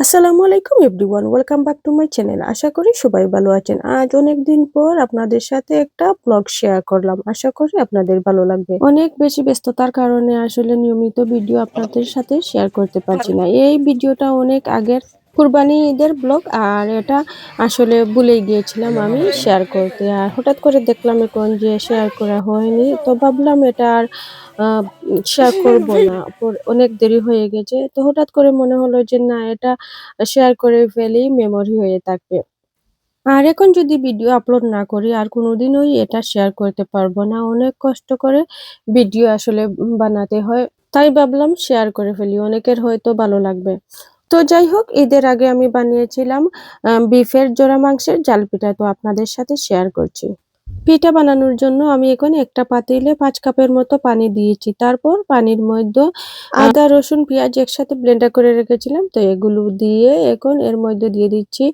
আসসালামু আলাইকুম everyone welcome back to my channel আশা করি সবাই ভালো আছেন। আজ অনেক দিন পর আপনাদের সাথে একটা ব্লগ শেয়ার করলাম। আশা করি আপনাদের ভালো লাগবে। অনেক বেশি ব্যস্ততার কারণে আসলে নিয়মিত ভিডিও আপনাদের সাথে শেয়ার করতে পারছি না। এই ভিডিওটা অনেক আগের কুরবানি ঈদের ব্লগ, আর এটা আসলে ভুলে গিয়েছিলাম আমি শেয়ার করতে। আর হঠাৎ করে দেখলাম এখন যে শেয়ার করা হয়নি, তো ভাবলাম এটা আর শেয়ার করব না। অনেক দেরি হয়ে গেছে, তো হঠাৎ করে মনে হলো যে না, এটা শেয়ার করে ফেলি মেমোরি হয়ে থাকবে। আর এখন যদি ভিডিও আপলোড না করি, আর কোনোদিনই এটা শেয়ার করতে পারব না। অনেক কষ্ট করে ভিডিও আসলে বানাতে হয়, তাই ভাবলাম শেয়ার করে ফেলি। অনেকের হয়তো ভালো লাগবে। তো যাই হোক, ঈদের আগে আমি বানিয়েছিলাম বিফের জোড়া মাংসের জাল পিঠা তো আপনাদের সাথে শেয়ার করছি। পিঠা বানানোর জন্য আমি এখন একটা পাতিলে পাঁচ কাপের মতো পানি দিয়েছি। তারপর পানির মধ্যে আদা, রসুন, পেঁয়াজ একসাথে ব্লেন্ডার করে রেখেছিলাম। তো এগুলো দিয়ে এখন এর মধ্যে দিয়ে দিচ্ছি,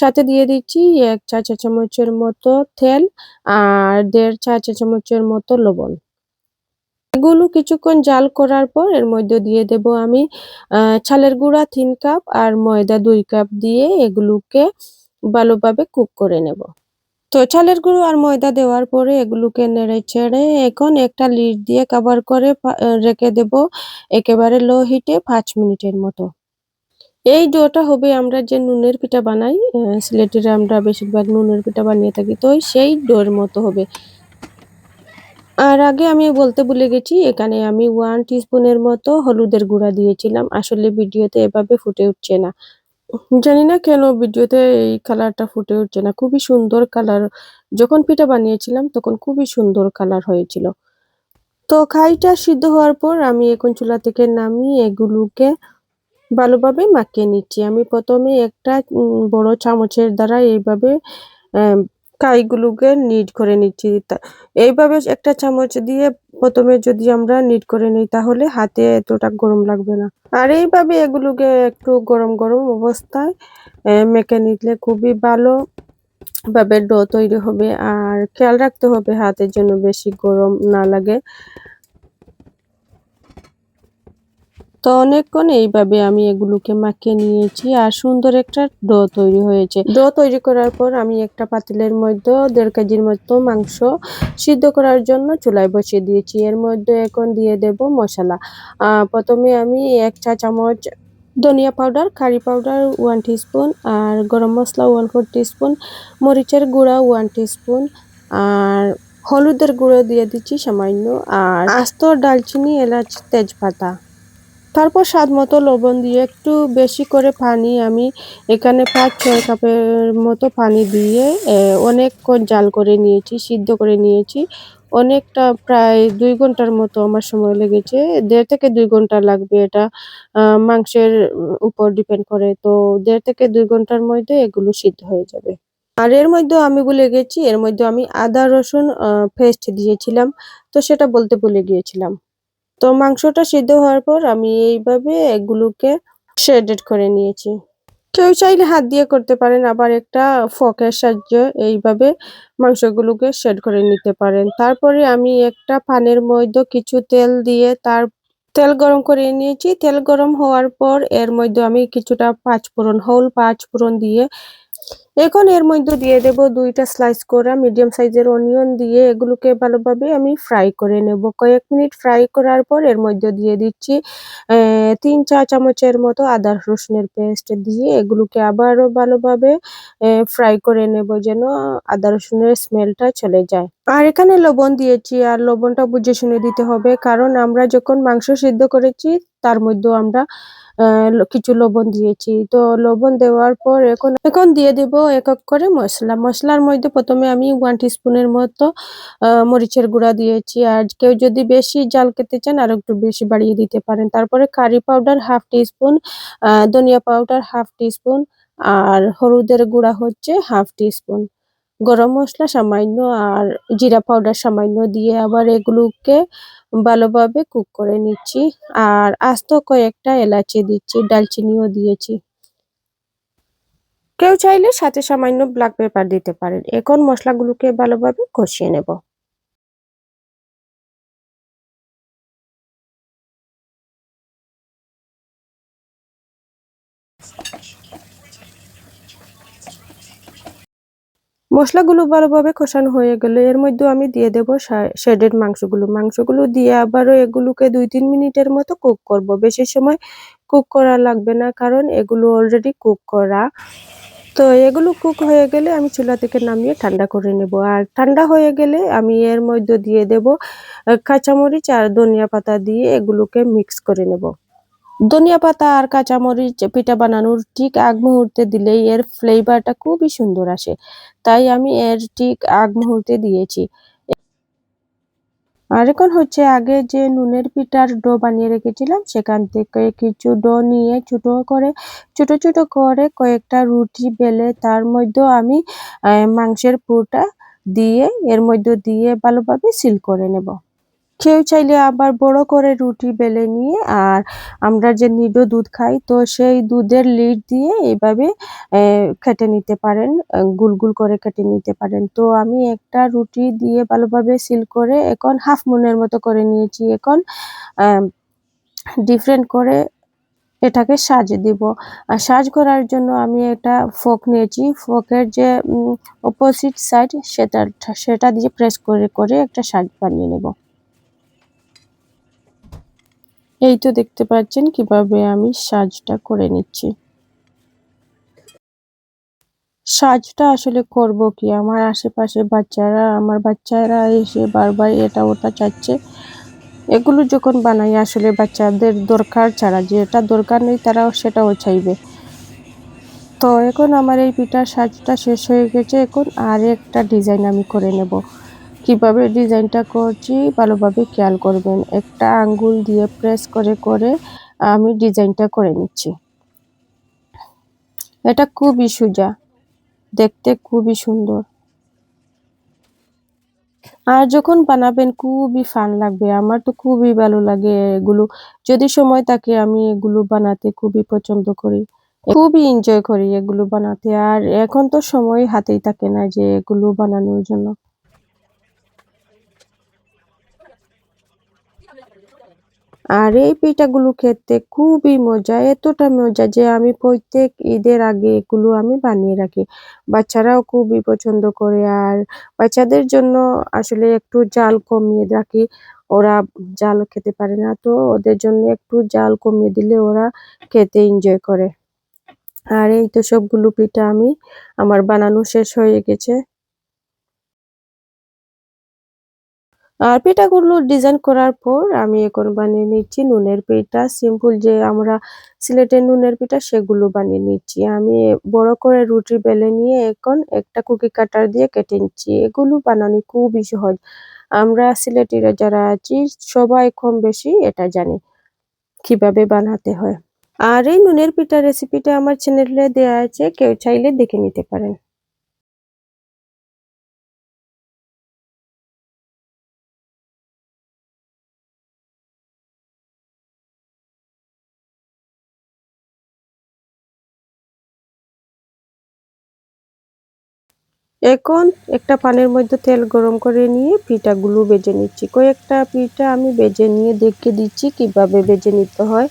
সাথে দিয়ে দিচ্ছি এক চা চা চামচের মতো তেল আর দেড় চা চা চামচের মতো লবণ। এগুলো কিছুক্ষণ জাল করার পর এর মধ্যে দিয়ে দেব আমি চালের গুঁড়া তিন কাপ আর ময়দা দুই কাপ দিয়ে এগুলোকে ভালোভাবে কুক করে নেব। তো চালের গুঁড়ো আর ময়দা দেওয়ার পরে এগুলোকে নেড়ে ছেড়ে এখন একটা লিড দিয়ে কভার করে রেখে দেব একেবারে লো হিটে পাঁচ মিনিটের মতো। এই ডোটা হবে আমরা যে নুনের পিঠা বানাই সিলেটের আমরা বেশিরভাগ নুনের পিঠা বানিয়ে থাকি, তো সেই ডোর মতো হবে। আর আগে আমি বলতে ভুলে গেছি, এখানে আমি ওয়ান টিস্পুনের মতো হলুদের গুঁড়া দিয়েছিলাম। আসলে ভিডিওতে এভাবে ফুটে উঠছে না। জানি না কেন ভিডিওতে এই কালারটা ফুটে উঠছে না। খুবই সুন্দর কালার যখন পিঠা বানিয়েছিলাম, তখন খুবই সুন্দর কালার হয়েছিল। তো খাইটা সিদ্ধ হওয়ার পর আমি এখন চুলা থেকে নামিয়ে এগুলোকে ভালোভাবে মাখিয়ে নিচ্ছি। আমি প্রথমে একটা বড় চামচের দ্বারা এইভাবে কাইগুলোকে নিট করে নিচ্ছি। এইভাবে একটা চামচ দিয়ে প্রথমে যদি আমরা নিট করে নিই তাহলে হাতে এতটা গরম লাগবে না। আর এইভাবে এগুলোকে একটু গরম গরম অবস্থায় মেখে নিলে খুবই ভালো ভাবে ডো তৈরি হবে। আর খেয়াল রাখতে হবে হাতের জন্য বেশি গরম না লাগে। তো অনেকক্ষণ এইভাবে আমি এগুলোকে মাখিয়ে নিয়েছি আর সুন্দর একটা ডো তৈরি হয়েছে। ডো তৈরি করার পর আমি একটা পাতিলের মধ্যে দেড় কেজির মতো মাংস সিদ্ধ করার জন্য চুলায় বসিয়ে দিয়েছি। এর মধ্যে এখন দিয়ে দেব মশলা। প্রথমে আমি এক চা চামচ ধনিয়া powder, curry powder one spoon আর গরম মশলা ওয়ান ফোর স্পুন মরিচের গুঁড়া ওয়ান স্পুন আর হলুদের গুঁড়ো দিয়ে দিচ্ছি সামান্য। আর আস্ত ডালচিনি, এলাচ, তেজপাতা। তারপর স্বাদ মতো লবণ দিয়ে একটু বেশি করে পানি আমি এখানে পাঁচ, ছয় কাপের মতো পানি দিয়ে অনেকক্ষণ জাল করে নিয়েছি, সিদ্ধ করে নিয়েছি। অনেকটা প্রায় দুই ঘণ্টার মতো আমার সময় লেগেছে। দেড় থেকে দুই ঘণ্টা লাগবে এটা মাংসের উপর ডিপেন্ড করে। তো দেড় থেকে দুই ঘণ্টার মধ্যে এগুলো সিদ্ধ হয়ে যাবে। আর এর মধ্যে আমি ভুলে গেছি এর মধ্যে আমি আদা, রসুন পেস্ট দিয়েছিলাম। তো সেটা বলতে ভুলে গিয়েছিলাম। তো মাংসটা সিদ্ধ হওয়ার পর আমি এইভাবে এগুলোকে শেডেড করে নিয়েছি। কেউ চাইলে হাত দিয়ে করতে পারেন, আবার একটা ফকের সাহায্যে এইভাবে মাংসগুলোকে শেড করে নিতে পারেন। তারপরে আমি একটা পানের মধ্যে কিছু তেল দিয়ে তার তেল গরম করে নিয়েছি। তেল গরম হওয়ার পর এর মধ্যে আমি কিছুটা পাঁচ ফোড়ন হোল পাঁচ ফোড়ন দিয়ে এখন এর মধ্যে দিয়ে দেব দুইটা স্লাইস করা মিডিয়াম সাইজের অনিয়ন দিয়ে এগুলোকে ভালোভাবে আমি ফ্রাই করে নেব। কয়েক মিনিট ফ্রাই করার পর এর মধ্যে দিয়ে দিচ্ছি তিন চা চামচের মতো আদা রসুনের পেস্ট দিয়ে এগুলোকে আবারও ভালোভাবে ফ্রাই করে নেব যেন আদা রসুনের স্মেলটা চলে যায়। আর এখানে লবণ দিয়েছি, আর লবণটা বুঝে শুনে দিতে হবে, কারণ আমরা যখন মাংস সিদ্ধ করেছি তার মধ্যেও আমরা কিছু লবণ দিয়েছি। তো লবণ দেওয়ার পর এখন এখন দিয়ে দেব এক এক করে মশলা। মশলার মধ্যে প্রথমে আমি ওয়ান স্পুনের মতো মরিচের গুঁড়া দিয়েছি। আর কেউ যদি বেশি জাল খেতে চান, আর একটু বেশি বাড়িয়ে দিতে পারেন। তারপরে কারি পাউডার হাফ টিস্পুন ধনিয়া পাউডার হাফ টিস্পুন আর হলুদের গুঁড়া হচ্ছে হাফ টিস্পুন গরম মশলা সামান্য আর জিরা পাউডার সামান্য দিয়ে আবার এগুলোকে ভালোভাবে কুক করে নিচ্ছি। আর আস্ত কয়েকটা এলাচি দিচ্ছি, ডালচিনিও দিয়েছি। কেউ চাইলে সাথে সামান্য ব্ল্যাক পেপার দিতে পারেন। এখন মশলাগুলোকে ভালোভাবে কষিয়ে নেব। মশলাগুলো ভালোভাবে কষানো হয়ে গেলে এর মধ্যে আমি দিয়ে দেবো শেডেড মাংসগুলো। মাংসগুলো দিয়ে আবারও এগুলোকে দুই তিন মিনিটের মতো কুক করব। বেশি সময় কুক করা লাগবে না, কারণ এগুলো অলরেডি কুক করা। তো এগুলো কুক হয়ে গেলে আমি চুলা থেকে নামিয়ে ঠান্ডা করে নেব। আর ঠান্ডা হয়ে গেলে আমি এর মধ্যে দিয়ে দেব কাঁচামরিচ আর ধনিয়া পাতা দিয়ে এগুলোকে মিক্স করে নেব। ধনিয়া পাতা আর কাঁচামরিচ পিঠা বানানোর ঠিক আগ মুহূর্তে দিলেই এর ফ্লেভারটা খুবই সুন্দর আসে। তাই আমি এর ঠিক আগ মুহূর্তে দিয়েছি। আর এখন হচ্ছে আগে যে নুনের পিঠার ডো বানিয়ে রেখেছিলাম, সেখান থেকে কিছু ডো নিয়ে ছোট করে, ছোট ছোট করে কয়েকটা রুটি বেলে তার মধ্যেও আমি মাংসের পুরটা দিয়ে এর মধ্যে দিয়ে ভালোভাবে সিল করে নেব। কেউ চাইলে আবার বড় করে রুটি বেলে নিয়ে আর আমরা যে নিডো দুধ খাই, তো সেই দুধের লিড দিয়ে এইভাবে কেটে নিতে পারেন গুল গুল করে কেটে নিতে পারেন। তো আমি একটা রুটি দিয়ে ভালোভাবে সিল করে এখন হাফ মুনের মতো করে নিয়েছি। এখন ডিফারেন্ট করে এটাকে সাজ দিব। আর সাজ করার জন্য আমি একটা ফোক নিয়েছি। ফোকের যে অপোজিট সাইড সেটা সেটা দিয়ে প্রেস করে করে একটা সাজ বানিয়ে নেব। এই তো দেখতে পাচ্ছেন কীভাবে আমি সাজটা করে নিচ্ছি। সাজটা আসলে করব কি? আমার আশেপাশে বাচ্চারা, আমার বাচ্চারা এসে বারবার এটা ওটা চাচ্ছে। এগুলো যখন বানাই আসলে বাচ্চাদের দরকার ছাড়া, যেটা দরকার নেই তারাও সেটাও চাইবে। তো এখন আমার এই পিঠার সাজটা শেষ হয়ে গেছে এখন আর একটা ডিজাইন আমি করে নেব। কীভাবে ডিজাইনটা করছি ভালোভাবে খেয়াল করবেন। একটা আঙ্গুল দিয়ে প্রেস করে করে আমি ডিজাইনটা করে নিচ্ছি। এটা খুবই সোজা, দেখতে খুবই সুন্দর। আর যখন বানাবেন খুবই ফান লাগবে, আমার তো খুবই ভালো লাগে এগুলো। যদি সময় থাকে আমি এগুলো বানাতে খুবই পছন্দ করি। খুবই এনজয় করি এগুলো বানাতে। আর এখন তো সময় হাতেই থাকে না যে এগুলো বানানোর জন্য। আর এই পিঠাগুলো খেতে খুবই মজা, এতটা মজা যে আমি প্রত্যেক ঈদের আগে এগুলো আমি বানিয়ে রাখি। বাচ্চারাও খুবই পছন্দ করে আর বাচ্চাদের জন্য আসলে একটু জাল কমিয়ে রাখি। ওরা জাল খেতে পারে না, তো ওদের জন্য একটু জাল কমিয়ে দিলে ওরা খেতে এনজয় করে। আর এই তো সবগুলো পিঠা আমি, আমার বানানো শেষ হয়ে গেছে। আর পিঠাগুলো ডিজাইন করার পর আমি এখন বানিয়ে নিচ্ছি নুনের পিঠা। সিম্পল যে আমরা সিলেটের নুনের পিঠা সেগুলো বানিয়ে নিচ্ছি। আমি বড় করে রুটি বেলে নিয়ে এখন একটা কুকি কাটার দিয়ে কেটে নিচ্ছি। এগুলো বানানো খুবই সহজ। আমরা সিলেটিরা যারা আছি, সবাই কম বেশি এটা জানি কীভাবে বানাতে হয়। আর এই নুনের পিঠা রেসিপিটা আমার চ্যানেলে দেওয়া আছে, কেউ চাইলে দেখে নিতে পারেন। এখন একটা পানের মধ্যে তেল গরম করে নিয়ে পিঠাগুলো বেজে নিচ্ছি। কয়েকটা পিঠা আমি বেজে নিয়ে দেখে দিচ্ছি কীভাবে বেজে নিতে হয়।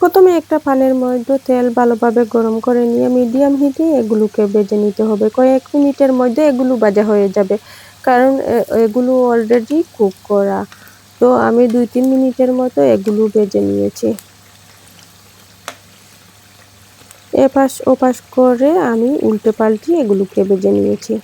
প্রথমে একটা পানের মধ্যে তেল ভালোভাবে গরম করে নিয়ে মিডিয়াম হিটে এগুলোকে বেজে নিতে হবে। কয়েক মিনিটের মধ্যে এগুলো ভাজা হয়ে যাবে। কারণ এগুলো অলরেডি কুক করা। তো আমি দুই তিন মিনিটের মতো এগুলো বেজে নিয়েছি। এপাশ ওপাশ করে আমি উল্টে পাল্টি এগুলোকে বেজে নিয়েছি।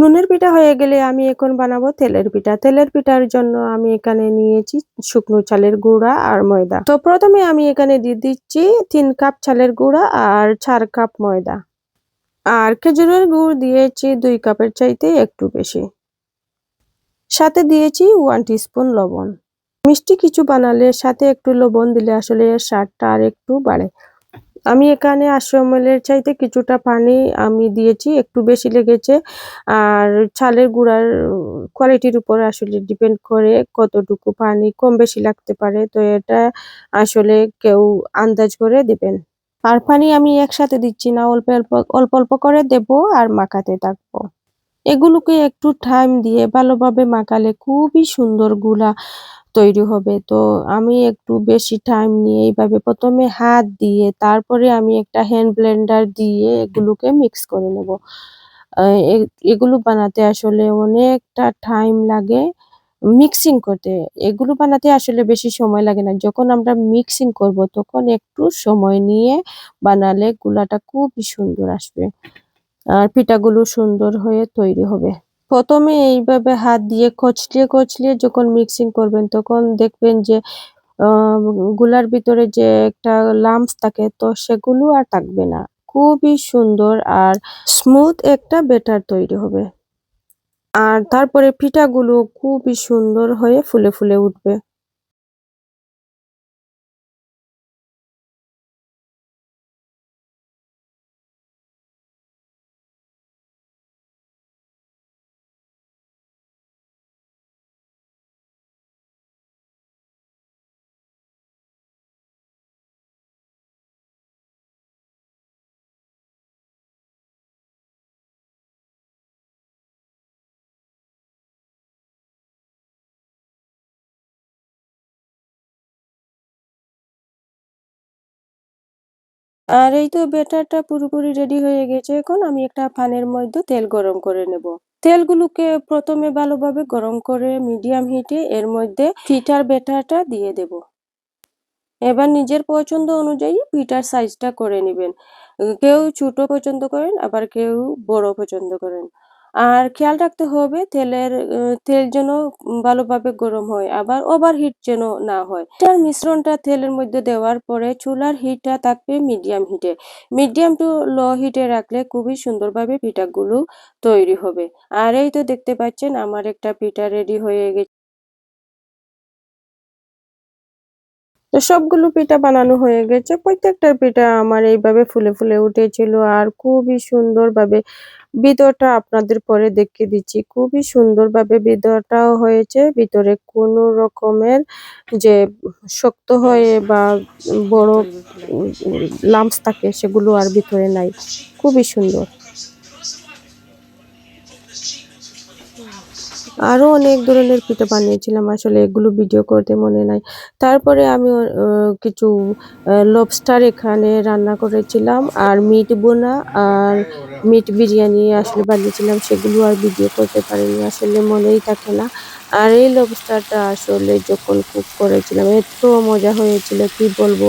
নুনের পিঠা হয়ে গেলে আমি এখন বানাবো তেলের পিঠা। তেলের পিঠার জন্য আমি এখানে নিয়েছি শুকনো চালের গুঁড়া আর ময়দা। তো প্রথমে আমি এখানে দিয়ে দিচ্ছি তিন কাপ চালের গুঁড়া আর চার কাপ ময়দা। আর খেজুরের গুড় দিয়েছি দুই কাপের চাইতে একটু বেশি। সাথে দিয়েছি ওয়ান স্পুন লবণ। মিষ্টি কিছু বানালে সাথে একটু লবণ দিলে আসলে স্বাদটা আর একটু বাড়ে। আমি এখানে আশ্রমের চাইতে কিছুটা পানি আমি দিয়েছি, একটু বেশি লেগেছে। আর চালের গুঁড়ার কোয়ালিটির উপর আসলে ডিপেন্ড করে কতটুকু পানি কম বেশি লাগতে পারে, তো এটা আসলে কেউ আন্দাজ করে দিবেন। আর পানি আমি একসাথে দিচ্ছি না, অল্প অল্প অল্প অল্প করে দেব আর মাখাতে থাকব। এগুলোকে একটু টাইম দিয়ে ভালোভাবে মাখালে খুবই সুন্দরগুলা তৈরি হবে। তো আমি একটু বেশি টাইম নিয়ে এইভাবে প্রথমে হাত দিয়ে, তারপরে আমি একটা হ্যান্ড ব্লেন্ডার দিয়ে এগুলোকে মিক্স করে নেব। এগুলো বানাতে আসলে অনেকটা টাইম লাগে মিক্সিং করতে। এগুলো বানাতে আসলে বেশি সময় লাগে না। যখন আমরা মিক্সিং করব, তখন একটু সময় নিয়ে বানালে গুলাটা খুবই সুন্দর আসবে। আর পিঠাগুলো সুন্দর হয়ে তৈরি হবে। প্রথমে এইভাবে হাত দিয়ে কচলিয়ে কচলিয়ে যখন মিক্সিং করবেন, তখন দেখবেন যে গুলার ভিতরে যে একটা লাম্পস থাকে, তো সেগুলো আর থাকবে না। খুবই সুন্দর আর স্মুথ একটা বেটার তৈরি হবে। আর তারপরে পিঠাগুলো খুবই সুন্দর হয়ে ফুলে ফুলে উঠবে। আর এই তো বেটারটা পুরোপুরি রেডি হয়ে গেছে। এখন আমি একটা পানের মধ্যে তেল গরম করে নেব। তেলগুলোকে প্রথমে ভালোভাবে গরম করে মিডিয়াম হিটে এর মধ্যে ফিটার বেটারটা দিয়ে দেব। এবার নিজের পছন্দ অনুযায়ী পিঠার সাইজটা করে নেবেন। কেউ ছোট পছন্দ করেন, আবার কেউ বড় পছন্দ করেন। আর খেয়াল রাখতে হবে তেলের তেল যেন ভালোভাবে গরম হয়, আবার ওভার হিট যেন না হয়। এটার মিশ্রণটা তেলের মধ্যে দেওয়ার পরে চুলার হিটটা থাকবে মিডিয়াম হিটে মিডিয়াম টু লো হিটে রাখলে খুবই সুন্দরভাবে পিঠাগুলো তৈরি হবে। আর এই তো দেখতে পাচ্ছেন আমার একটা পিঠা রেডি হয়ে গেছে। তো সবগুলো পিঠা বানানো হয়ে গেছে। প্রত্যেকটা পিঠা আমার এইভাবে ফুলে ফুলে উঠেছিল আর খুবই সুন্দরভাবে ভিতরটা আপনাদের পরে দেখিয়ে দিচ্ছি। খুবই সুন্দরভাবে ভিতরটাও হয়েছে। ভিতরে কোনো রকমের যে শক্ত হয়ে বা বড় লাম্পস থাকে সেগুলো আর ভিতরে নাই। খুবই সুন্দর। আরও অনেক ধরনের পিঠা বানিয়েছিলাম। আসলে এগুলো ভিডিও করতে মনে নাই। তারপরে আমি কিছু লবস্টার এখানে রান্না করেছিলাম আর মিট বোনা আর মিট বিরিয়ানি আসলে বানিয়েছিলাম। সেগুলো আর ভিডিও করতে পারিনি, আসলে মনেই থাকে না। আর এই লবস্টারটা আসলে যখন কুক করেছিলাম, এত মজা হয়েছিল, কি বলব?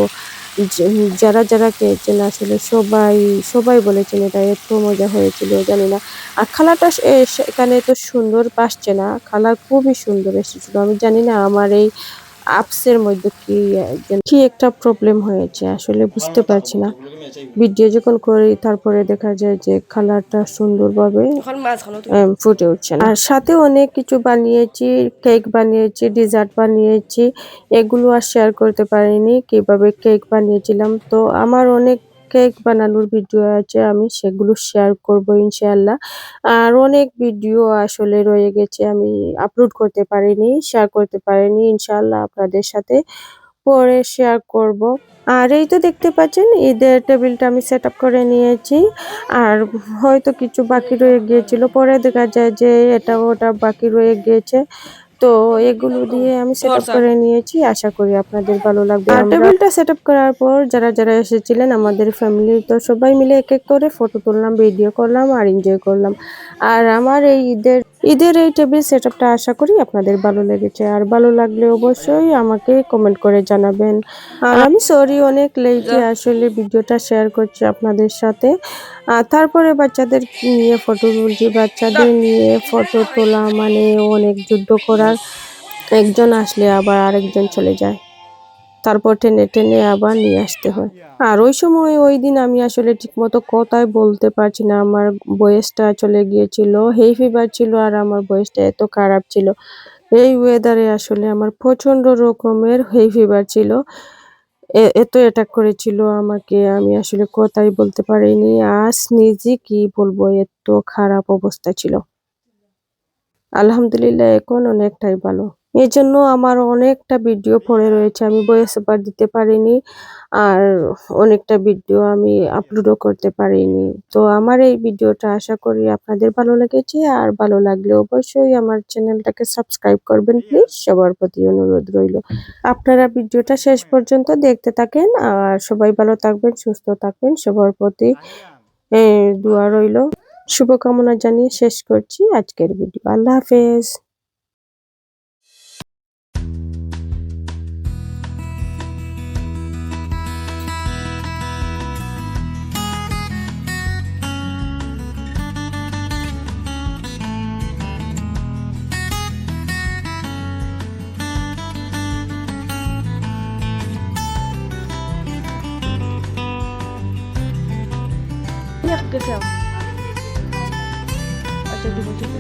যারা যারা খেয়েছেন আসলে সবাই সবাই বলেছেন এটা এত মজা হয়েছিল, জানি না। আর খালাটা এখানে তো সুন্দর পাসছে না, খালা খুবই সুন্দর এসেছিল। আমি জানি না আমার এই আপসের মধ্যে কি কি একটা প্রবলেম হয়েছে? আসলে বুঝতে পারছি না। ভিডিও যখন করি তারপরে দেখা যায় যে কালারটা সুন্দরভাবে ফুটে উঠছে আর সাথে অনেক কিছু বানিয়েছি কেক বানিয়েছি ডিজার্ট বানিয়েছি। এগুলো আর শেয়ার করতে পারিনি কীভাবে কেক বানিয়েছিলাম। তো আমার অনেক কেক বানানোর ভিডিও আছে, আমি সেগুলো শেয়ার করব ইনশাআল্লাহ। আর অনেক ভিডিও আসলে রয়ে গেছে, আমি আপলোড করতে পারিনি শেয়ার করতে পারিনি, ইনশাআল্লাহ আপনাদের সাথে পরে শেয়ার করব। আর এই তো দেখতে পাচ্ছেন, ঈদের টেবিলটা আমি সেট করে নিয়েছি। আর হয়তো কিছু বাকি রয়ে গিয়েছিল, পরে দেখা যায় যে এটা ওটা বাকি রয়ে গিয়েছে তো এগুলো দিয়ে আমি সেট আপ করে নিয়েছি আশা করি আপনাদের ভালো লাগবে। আর টেবিলটা সেট আপ করার পর যারা যারা এসেছিলেন আমাদের ফ্যামিলি তো সবাই মিলে এক এক করে ফটো তুললাম ভিডিও করলাম আর এনজয় করলাম। আর আমার এই ঈদের ঈদের এই টেবিল সেট আপটা আশা করি আপনাদের ভালো লেগেছে। আর ভালো লাগলে অবশ্যই আমাকে কমেন্ট করে জানাবেন। আর আমি সরি অনেক লেটে আসলে ভিডিওটা শেয়ার করছি আপনাদের সাথে। আর তারপরে বাচ্চাদের নিয়ে ফটো তুলছি। বাচ্চাদের নিয়ে ফটো তোলা মানে অনেক যুদ্ধ করার। একজন আসলে আবার আরেকজন চলে যায়। তারপর টেনে টেনে আবার নিয়ে আসতে হয়। আর ওই সময় ওই দিন আমি আসলে ঠিকমতো কথাই বলতে পারছি না। আমার বয়সটা চলে গিয়েছিল, হেই ফিভার ছিল আর আমার বয়সটা এত খারাপ ছিল। এই ওয়েদারে আসলে আমার প্রচণ্ড রকমের হেই ফিভার ছিল। এত অ্যাটাক করেছিল আমাকে। আমি আসলে কথাই বলতে পারিনি। আজ নিজে কি বলব? এত খারাপ অবস্থা ছিল। আলহামদুলিল্লাহ, এখন অনেকটাই ভালো। এই জন্য আমার অনেকটা ভিডিও পড়ে রয়েছে, আমি ভয়েস ওভার দিতে পারিনি আর অনেকটা ভিডিও আমি আপলোডও করতে পারিনি। তো আমার এই ভিডিওটা আশা করি আপনাদের ভালো লেগেছে, আর ভালো লাগলে অবশ্যই আমার চ্যানেলটাকে সাবস্ক্রাইব করবেন প্লিজ সবার প্রতি অনুরোধ রইল। আপনারা ভিডিওটা শেষ পর্যন্ত দেখতে থাকেন, আর সবাই ভালো থাকবেন, সুস্থ থাকবেন, সবার প্রতি দোয়া রইল। শুভকামনা জানিয়ে শেষ করছি আজকের ভিডিও আল্লাহ হাফেজ। notificação. Até que muito